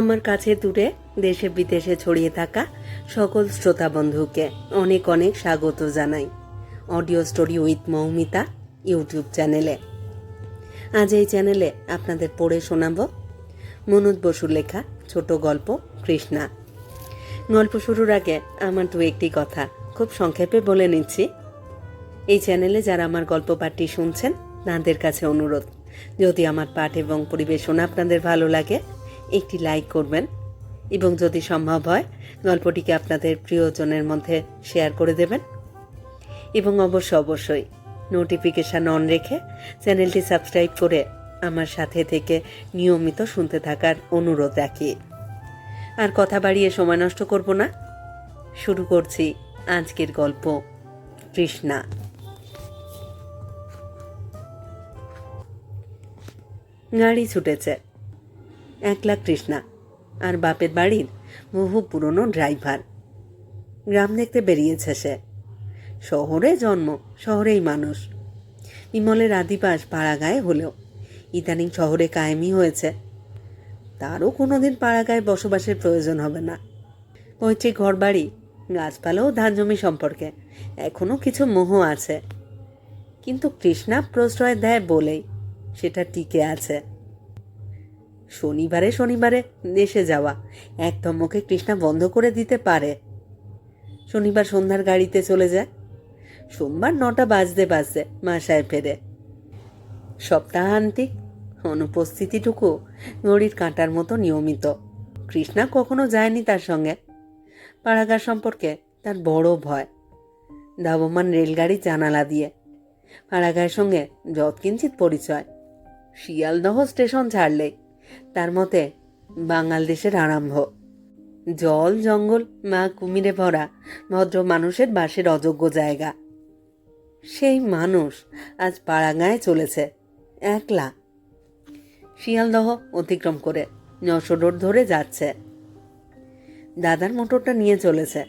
আমার কাছে দূরে, দেশে বিদেশে ছড়িয়ে থাকা সকল শ্রোতা বন্ধুকে অনেক অনেক স্বাগত জানাই। Audio story with Moumita, YouTube চ্যানেলে। আজ এই চ্যানেলে আপনাদের পড়ে শোনাব মনোজ বসুর লেখা ছোট গল্প, কৃষ্ণা। গল্প শুরুর আগে আমার দু একটি কথা খুব সংক্ষেপে বলে নিচ্ছি। এই চ্যানেলে যারা আমার গল্প পাঠটি শুনছেন, তাদের কাছে অনুরোধ। যদি আমার পাঠ এবং পরিবেশনা আপনাদের ভালো লাগে একটি লাইক করবেন। এবং যদি সম্ভব হয়, গল্পটিকে আপনাদের প্রিয়জনের মধ্যে শেয়ার করে দেবেন। এবং অবশ্য অবশ্যই নোটিফিকেশান অন রেখে চ্যানেলটি সাবস্ক্রাইব করে আমার সাথে থেকে নিয়মিত শুনতে থাকার অনুরোধ রাখি। আর কথা বাড়িয়ে সময় নষ্ট করব না। শুরু করছি আজকের গল্প কৃষ্ণা গাড়ি ছুটেছে। একলা কৃষ্ণা আর বাপের বাড়ির বহু পুরনো ড্রাইভার। গ্রাম দেখতে বেরিয়েছে সে। শহরে জন্ম, শহরেই মানুষ। বিমলের আদিবাস পাড়াগায়ে হলেও ইদানিং শহরে কায়েমি হয়েছে। তারও কোনোদিন পাড়াগায়ে বসবাসের প্রয়োজন হবে না। পৈতৃক ঘরবাড়ি, গাছপালা ও ধান জমি সম্পর্কে এখনও কিছু মোহ আছে। কিন্তু কৃষ্ণা প্রশ্রয় দেয় বলেই সেটা টিকে আছে। শনিবারে শনিবারে দেশে যাওয়া। এক ধমকে কৃষ্ণা বন্ধ করে দিতে পারে। শনিবার সন্ধ্যার গাড়িতে চলে যায়। সোমবার নটা বাজতে বাজতে মাসায় ফেরে। সপ্তাহান্তিক অনুপস্থিতিটুকু ঘড়ির কাঁটার মতো নিয়মিত। কৃষ্ণা কখনো যায়নি তার সঙ্গে। পাড়াগার সম্পর্কে তার বড় ভয়। ধাবমান রেলগাড়ি জানালা দিয়ে। পাড়াগায়ের সঙ্গে যৎকিঞ্চিত পরিচয়। শিয়ালদহ স্টেশন ছাড়লেই। তার মতে বাঙাল দেশের আরম্ভ। জল, জঙ্গল, মা কুমিরে ভরা, ভদ্র মানুষের বাসের অযোগ্য জায়গা। সেই মানুষ আজ পাড়াগাঁয়ে চলেছে, একলা। শিয়ালদহ অতিক্রম করে যশোর রোড ধরে যাচ্ছে। দাদার মোটরটা নিয়ে চলেছে।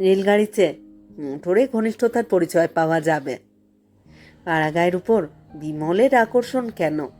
রেলগাড়িতে মোটরে ঘনিষ্ঠতার পরিচয় পাওয়া যাবে। পাড়াগাঁয়ের উপর বিমলের আকর্ষণ কেন?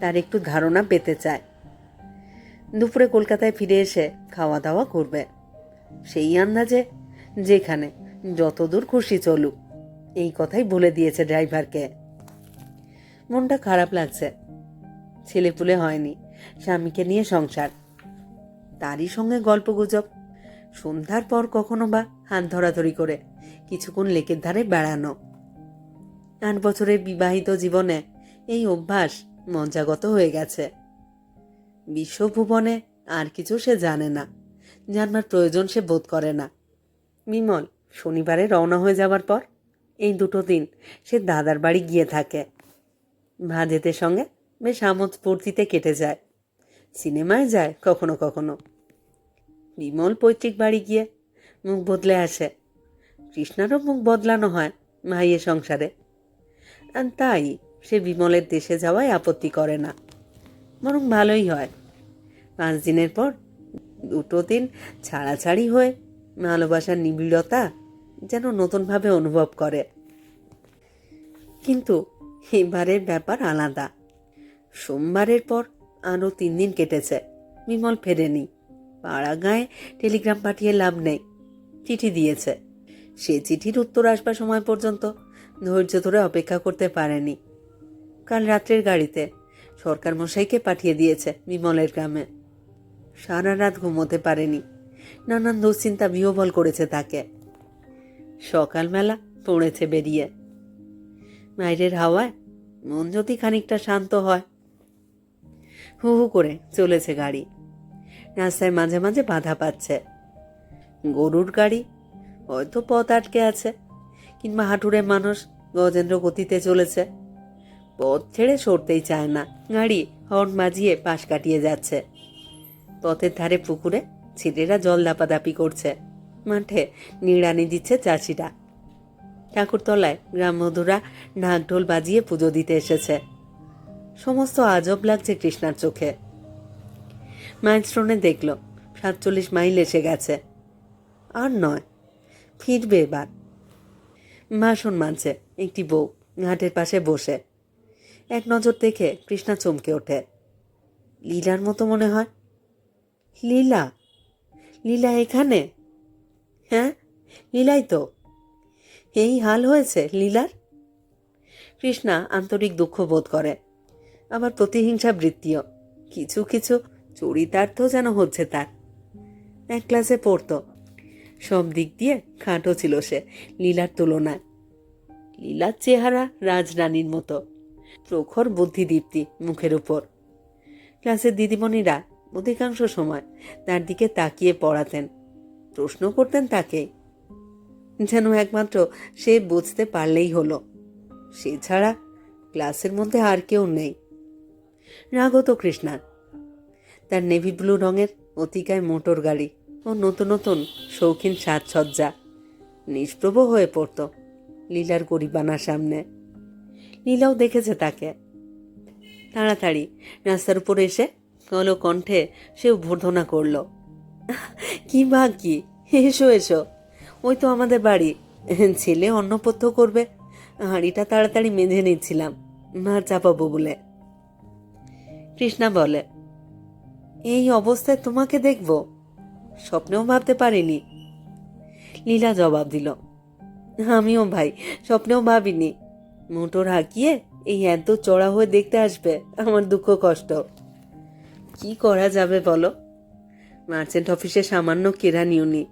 তার একটু ধারণা পেতে চায়। দুপুরে কলকাতায় ফিরে এসে খাওয়া দাওয়া করবে। সেই আন্দাজে যেখানে যতদূর খুশি চলুক, এই কথাই বলে দিয়েছে ড্রাইভারকে। মনটা খারাপ লাগছে। ছেলেপুলে হয়নি, স্বামীকে নিয়ে সংসার। তারই সঙ্গে গল্প গুজব সন্ধ্যার পর কখনো বা হাত ধরাধরি করে কিছুক্ষণ লেকের ধারে বেড়ানো। আট বছরের বিবাহিত জীবনে এই অভ্যাস মজ্জাগত হয়ে গেছে। বিশ্বভুবনে আর কিছু সে জানে না। জানবার প্রয়োজন সে বোধ করে না। বিমল, শনিবারে রওনা হয়ে যাবার পর এই দুটো দিন সে দাদার বাড়ি গিয়ে থাকে। ভাজেতের সঙ্গে বেশ আমোদ স্ফূর্তিতে কেটে যায়। সিনেমায় যায় কখনো কখনো। বিমল পৈতৃক বাড়ি গিয়ে মুখ বদলে আসে। কৃষ্ণারও মুখ বদলানো হয় ভাইয়ের সংসারে। তাই সে বিমলের দেশে যাওয়ায় আপত্তি করে না। বরং ভালোই হয়। পাঁচ দিনের পর দুটো দিন ছাড়াছাড়ি হয়ে ভালোবাসার নিবিড়তা যেন নতুনভাবে অনুভব করে। কিন্তু এবারের ব্যাপার আলাদা। সোমবারের পর আরও তিন দিন কেটেছে। বিমল ফেরেনি। পাড়া গায়ে টেলিগ্রাম পাঠিয়ে লাভ নেই। চিঠি দিয়েছে। সে চিঠির উত্তর আসবার সময় পর্যন্ত ধৈর্য ধরে অপেক্ষা করতে পারেনি। কাল রাত্রের গাড়িতে। সরকার মশাইকে পাঠিয়ে দিয়েছে বিমলের গ্রামে। সারা রাত ঘুমোতে পারেনি। নানান দুশ্চিন্তা বিহবল করেছে তাকে। সকালবেলা পড়েছে বেরিয়ে। বাইরের হাওয়ায় মন যদি খানিকটা শান্ত হয়। হু হু করে চলেছে গাড়ি। রাস্তায় মাঝে মাঝে বাধা পাচ্ছে। গরুর গাড়ি হয়তো পথ আটকে আছে, কিংবা হাঁটুরে মানুষ গজেন্দ্র গতিতে চলেছে। পথ ছেড়ে সরতেই চায় না। গাড়ি হর্ন বাজিয়ে পাশ কাটিয়ে যাচ্ছে। পথের ধারে পুকুরে ছেলেরা জল দাপাদাপি করছে। মাঠে নিড়ানি দিচ্ছে চাষিরা। ঠাকুরতলায় গ্রামবধূরা ঢোল বাজিয়ে পুজো দিতে এসেছে। সমস্ত আজব লাগছে কৃষ্ণার চোখে। মাইলস্টোনে দেখল, সাতচল্লিশ মাইল এসে গেছে। আর নয়, ফিরবে এবার। ভাষণ মানছে, একটি বউ, ঘাটের পাশে বসে। এক নজর দেখে কৃষ্ণা চমকে ওঠে। লীলার মতো মনে হয়। লীলা? লীলা এখানে? হ্যাঁ লীলাই তো। এই হাল হয়েছে লীলার? কৃষ্ণা আন্তরিক দুঃখ বোধ করে। আবার প্রতিহিংসা বৃত্তিও কিছু কিছু চরিতার্থ যেন হচ্ছে তার। এক ক্লাসে পড়তো। সব দিক দিয়ে খাটো ছিল সে লীলার তুলনায়। লীলার চেহারা রাজরানীর মতো। প্রখর বুদ্ধিদীপ্তি মুখের উপর। ক্লাসের দিদিমণিরা অধিকাংশ সময় তার দিকে তাকিয়ে পড়াতেন। প্রশ্ন করতেন তাকে, যেন একমাত্র সে বুঝতে পারলেই হলো। সে ছাড়া ক্লাসের মধ্যে আর কেউ নেই। রাগত কৃষ্ণার তার নেভি ব্লু রঙের অতিকায় মোটর গাড়ি ও নতুন নতুন শৌখিন সাজসজ্জা নিষ্প্রভ হয়ে পড়ত লীলার গরিবানার সামনে। লীলাও দেখেছে তাকে। তাড়াতাড়ি রাস্তার উপর এসে কলো কণ্ঠে সে ভর্ধনা করল, কি ভাগ্যি এসো এসো। ওই তো আমাদের বাড়ি। ছেলে অন্নপথ্য করবে। হাঁড়িটা তাড়াতাড়ি মেঝে নিচ্ছিলাম। মার চাপাবো বলে। কৃষ্ণা বলে, এই অবস্থায় তোমাকে দেখব। স্বপ্নেও ভাবতে পারিনি। লীলা জবাব দিল, আমিও ভাই, স্বপ্নেও ভাবিনি। মোটর হাঁকিয়ে এই এত চড়া হয়ে দেখতে আসবে? আমার দুঃখ কষ্ট। কি করা যাবে বলো? মার্চেন্ট অফিসে সামান্য কেরানি উনি।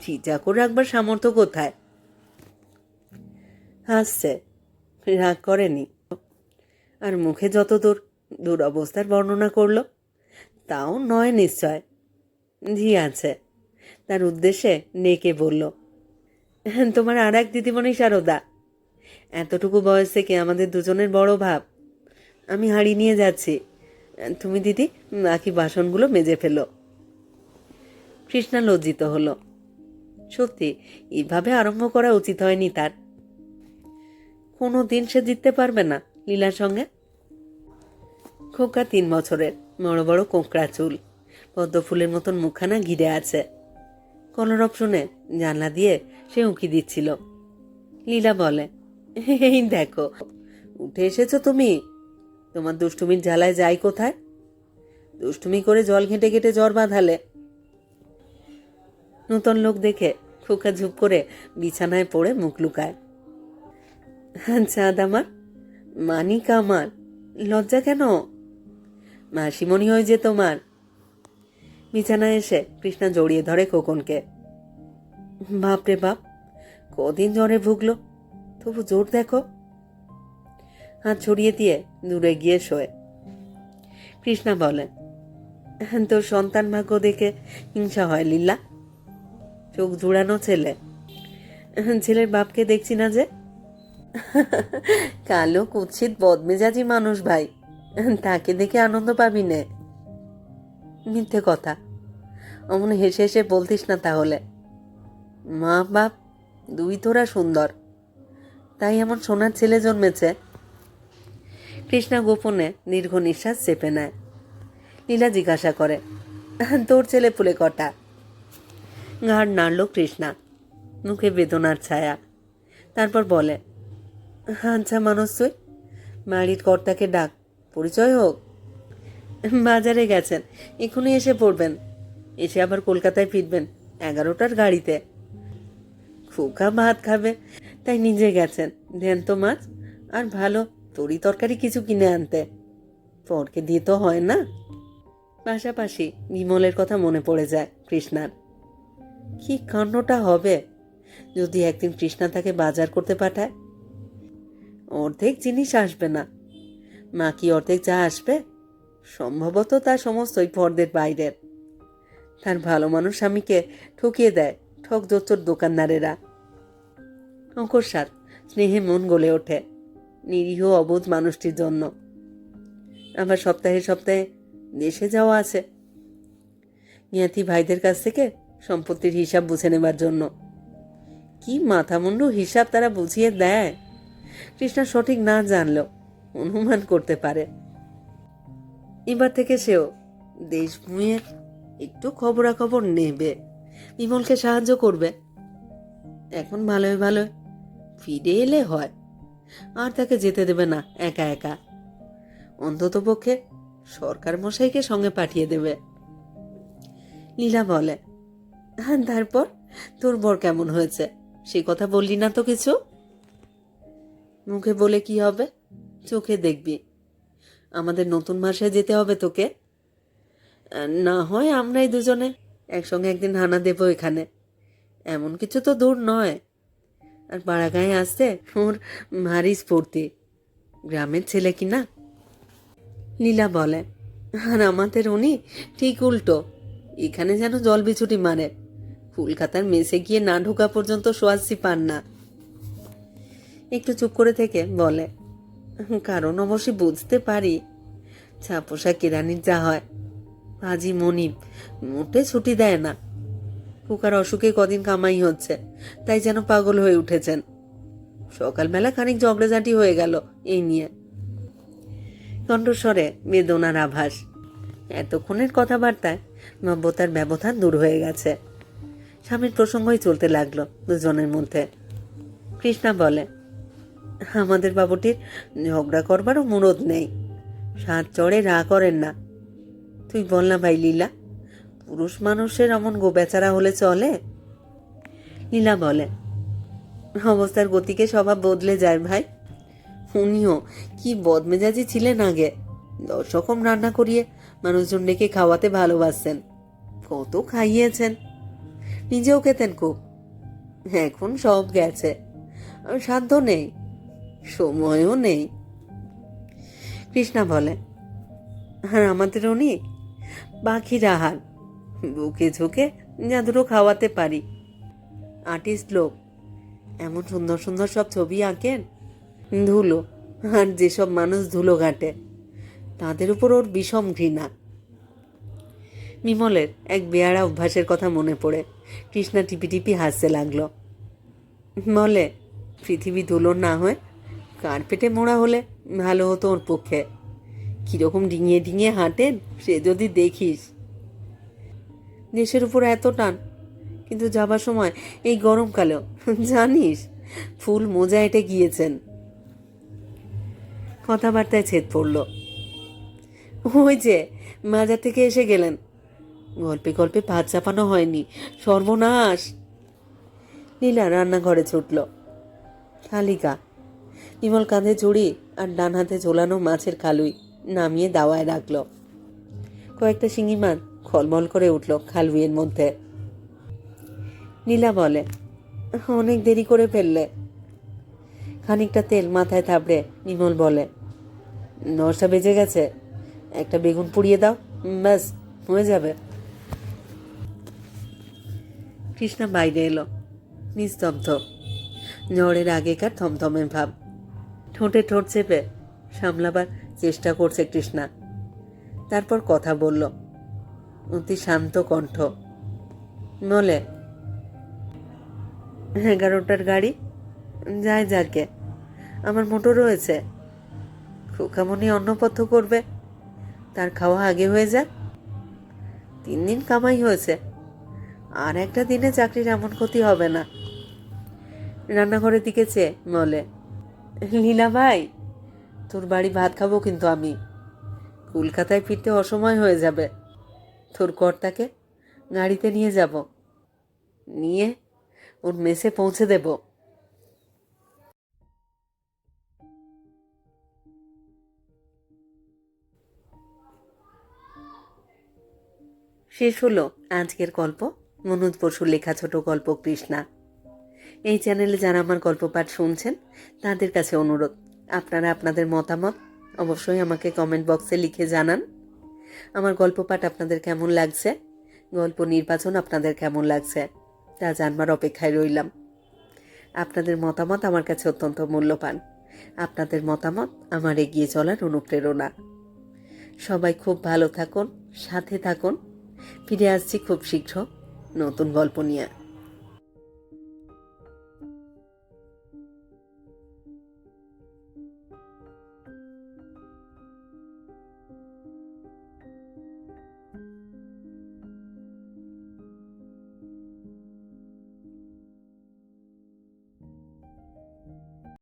ভিজা করে রাখবার সামর্থ্য কোথায়? হাসছে। রাগ করেনি। আর মুখে যত দূর দুরবস্থার বর্ণনা করল, তাও নয় নিশ্চয়। জি আছে। তার উদ্দেশ্যে নেকে বলল, তোমার আর এক দিদিমণি সারদা। এতটুকু বয়স থেকে আমাদের দুজনের বড় ভাব? আমি হাঁড়ি নিয়ে যাচ্ছি। তুমি দিদি বাকি বাসনগুলো মেজে ফেলো? কৃষ্ণা লজ্জিত হলো। সত্যি, এভাবে আরম্ভ করা উচিত হয়নি তার। কোনো দিন সে জিততে পারবে না লীলার সঙ্গে। খোকা তিন বছরের, বড় বড় কোঁকড়া চুল, পদ্ম ফুলের মতন মুখখানা ঘিরে আছে। কলরব শুনে জানলা দিয়ে সে উঁকি দিচ্ছিল। লীলা বলে এই দেখো, উঠে এসেছ তুমি? তোমার দুষ্টুমির জ্বালায় যাই কোথায়? দুষ্টুমি করে জল ঘেঁটে ঘেঁটে জ্বর বাঁধালে। নতুন লোক দেখে খোকা ঝুপ করে বিছানায় পড়ে মুখ লুকায়। চাঁদ আমার মানিক আমার, লজ্জা কেন? মাসিমণি হয়ে যে তোমার। বিছানায় এসে কৃষ্ণা জড়িয়ে ধরে খোকনকে। বাপরে বাপ, কদিন জ্বরে ভুগলো? তবু জোর দেখো। হাত ছড়িয়ে দিয়ে দূরে গিয়ে শোয়ে। কৃষ্ণা বলে তোর সন্তান ভাগ্য দেখে হিংসা হয় লীলা। চোখ জুড়ানো ছেলে। ছেলের বাপকে দেখছি না যে? কালো, কুৎসিত, বদমেজাজি মানুষ ভাই। তাকে দেখে আনন্দ পাবি নে। মিথ্যে কথা। অমন হেসে হেসে বলতিস না তাহলে। মা বাপ, দুই তোরা সুন্দর। তাই এমন সোনার ছেলে জন্মেছে। কৃষ্ণা গোপনে দীর্ঘ নিঃশ্বাস চেপে নেয়। লীলা জিজ্ঞাসা করে, তোর ছেলে পুলে কটা? ঘাড় নাড়ল কৃষ্ণা, মুখে বেদনার ছায়া। তারপর বলে আচ্ছা মানুষ তুই, বাড়ির কর্তাকে ডাক, পরিচয় হোক? বাজারে গেছেন, এখনই এসে পড়বেন। এসে আবার কলকাতায় ফিরবেন, এগারোটার গাড়িতে। খোকা ভাত খাবে তাই নিজে গেছেন। দেন তো মাছ, আর ভালো, তরি তরকারি কিছু কিনে আনতে। পরকে দিয়ে তো হয় না। পাশাপাশি বিমলের কথা মনে পড়ে যায় কৃষ্ণার। কি কাণ্ডটা হবে? যদি একদিন কৃষ্ণা তাকে বাজার করতে পাঠায়? অর্ধেক জিনিস আসবে না। মা কি অর্ধেক যা আসবে, সম্ভবত তা সমস্তই পর্দের বাইরের। তার ভালো মানুষ স্বামীকে ঠকিয়ে দেয় ঠক দোচর দোকানদারেরা। অকস্মাৎ স্নেহে মন গলে ওঠে। নিরীহ অবোধ মানুষটির জন্য। আবার সপ্তাহে সপ্তাহে দেশে যাওয়া আছে। জ্ঞাতি ভাইদের কাছ থেকে সম্পত্তির হিসাব বুঝে নেবার জন্য। কি মাথামুন্ডু হিসাব তারা বুঝিয়ে দেয়? কৃষ্ণা সঠিক না জানলেও অনুমান করতে পারে। এবার থেকে সেও দেশ ভুঁয়ে একটু খবরাখবর নেবে। বিমলকে সাহায্য করবে। এখন ভালোই ভালো ফিরে এলে হয়। আর তাকে যেতে দেবে না, একা একা। অন্তত পক্ষে সরকার মশাইকে সঙ্গে পাঠিয়ে দেবে। লীলা বলে হ্যাঁ তারপর? তোর বর কেমন হয়েছে? সে কথা বললি না তো কিছু? মুখে বলে, কি হবে? চোখে দেখবি। আমাদের নতুন মাসে যেতে হবে তোকে। না হয় আমরাই দুজনে একসঙ্গে একদিন হানা দেবো এখানে। এমন কিছু তো দূর নয়। আর পাড়াগাঁয়ে আসতে ওর ভারী স্ফূর্তি। গ্রামের ছেলে কি না? লীলা বলে, আর আমাদের উনি ঠিক উল্টো। এখানে যেন জল বিছুটি মারে। কলকাতার মেসে গিয়ে না ঢোকা পর্যন্ত সোয়াসি পান না। একটু চুপ করে থেকে বলে, কারণ অবশ্যই বুঝতে পারি। ছাপোষা কেরানির যা হয় হাজি মনিব মোটে ছুটি দেয় না। কুকার অসুখে কদিন কামাই হচ্ছে, তাই যেন পাগল হয়ে উঠেছেন। সকালবেলা খানিক ঝগড়াঝাঁটি হয়ে গেল এই নিয়ে। কণ্ঠস্বরে বেদনার আভাস। এতক্ষণের কথাবার্তায় নব্যতার ব্যবধান দূর হয়ে গেছে। স্বামীর প্রসঙ্গই চলতে লাগল দুজনের মধ্যে। কৃষ্ণা বলে, আমাদের বাবুটির ঝগড়া করবারও মুরদ নেই। সাত চড়ে রা করেন না। তুই বল না ভাই লীলা পুরুষ মানুষের এমন গোবেচারা হলে চলে? লীলা বলে, অবস্থার গতিকে স্বভাব বদলে যায় ভাই। উনিও, কি বদমেজাজি ছিলেন আগে। দশ রকম রান্না করিয়ে মানুষজন ডেকে খাওয়াতে ভালোবাসতেন। কত খাইয়েছেন। নিজেও খেতেন খুব। এখন সব গেছে। সাধ্য নেই, সময়ও নেই। কৃষ্ণা বলে, আর আমাদের উনি পাখির আহার বুকে ঝুঁকে যা দুটো খাওয়াতে পারি। আর্টিস্ট লোক, এমন সুন্দর সুন্দর সব ছবি আঁকেন? ধুলো, আর যেসব মানুষ ধুলো ঘাটে, তাদের উপর ওর বিষম ঘৃণা। বিমলের এক বেয়ারা অভ্যাসের কথা মনে পড়ে, কৃষ্ণা টিপি টিপি হাসতে লাগল। বলে, পৃথিবী ধুলোর না হয়ে, কার্পেটে মোড়া হলে ভালো হতো ওর পক্ষে। কীরকম ডিঙিয়ে ডিঙিয়ে হাঁটেন, সে যদি দেখিস। দেশের উপর এত টান। কিন্তু যাবার সময় এই গরমকালেও, জানিস, ফুল মোজা এটে গিয়েছেন। কথাবার্তায় ছেদ পড়ল। ওই যে, মাজার থেকে এসে গেলেন। গল্পে গল্পে ভাত চাপানো হয়নি, সর্বনাশ। নীলা রান্নাঘরে ছুটল। শালিকা নিমল কাঁধে চুড়ি আর ডান হাতে ঝোলানো মাছের খালুই নামিয়ে দাওয়ায় রাখল। কয়েকটা শিঙি মাছ খলমল করে উঠল খালুইয়ের মধ্যে। নীলা বলে, অনেক দেরি করে ফেললে। খানিকটা তেল মাথায় থাবড়ে নিমল বলে নশটা বেজে গেছে, একটা বেগুন পুড়িয়ে দাও, ব্যাস, হয়ে যাবে। কৃষ্ণা বাইরে এলো, নিস্তব্ধ ঝড়ের আগেকার থমথমে ভাব। ঠোঁটে ঠোঁট চেপে সামলাবার চেষ্টা করছে কৃষ্ণা। তারপর কথা বলল অতি শান্ত কণ্ঠ। বলে, এগারোটার গাড়ি? যায় যাকে। আমার মোটর রয়েছে। খোকামনি অন্নপথ্য করবে। তার খাওয়া আগে হয়ে যাক। তিন দিন কামাই হয়েছে। আর একটা দিনে চাকরির এমন ক্ষতি হবে না। রান্নাঘরের দিকে চেয়ে বলে, লীলা ভাই, তোর বাড়ি ভাত খাব কিন্তু আমি। কলকাতায় ফিরতে অসময় হয়ে যাবে। তোর কর্তাকে গাড়িতে নিয়ে যাব। নিয়ে ওর মেসে পৌঁছে দেব। শেষ হলো আজকের গল্প। মনোজ বসুর লেখা ছোট গল্প কৃষ্ণা। এই চ্যানেলে যারা আমার গল্প পাঠ শুনছেন, তাদের কাছে অনুরোধ। আপনারা আপনাদের মতামত অবশ্যই আমাকে কমেন্ট বক্সে লিখে জানান। আমার গল্প পাঠ আপনাদের কেমন লাগছে? গল্প নির্বাচন আপনাদের কেমন লাগছে? তা জানবার অপেক্ষায় রইলাম। আপনাদের মতামত আমার কাছে অত্যন্ত মূল্যবান। আপনাদের মতামত আমার এগিয়ে চলার অনুপ্রেরণা। সবাই খুব ভালো থাকুন, সাথে থাকুন। ফিরে আসছি খুব শীঘ্র নতুন গল্প নিয়ে।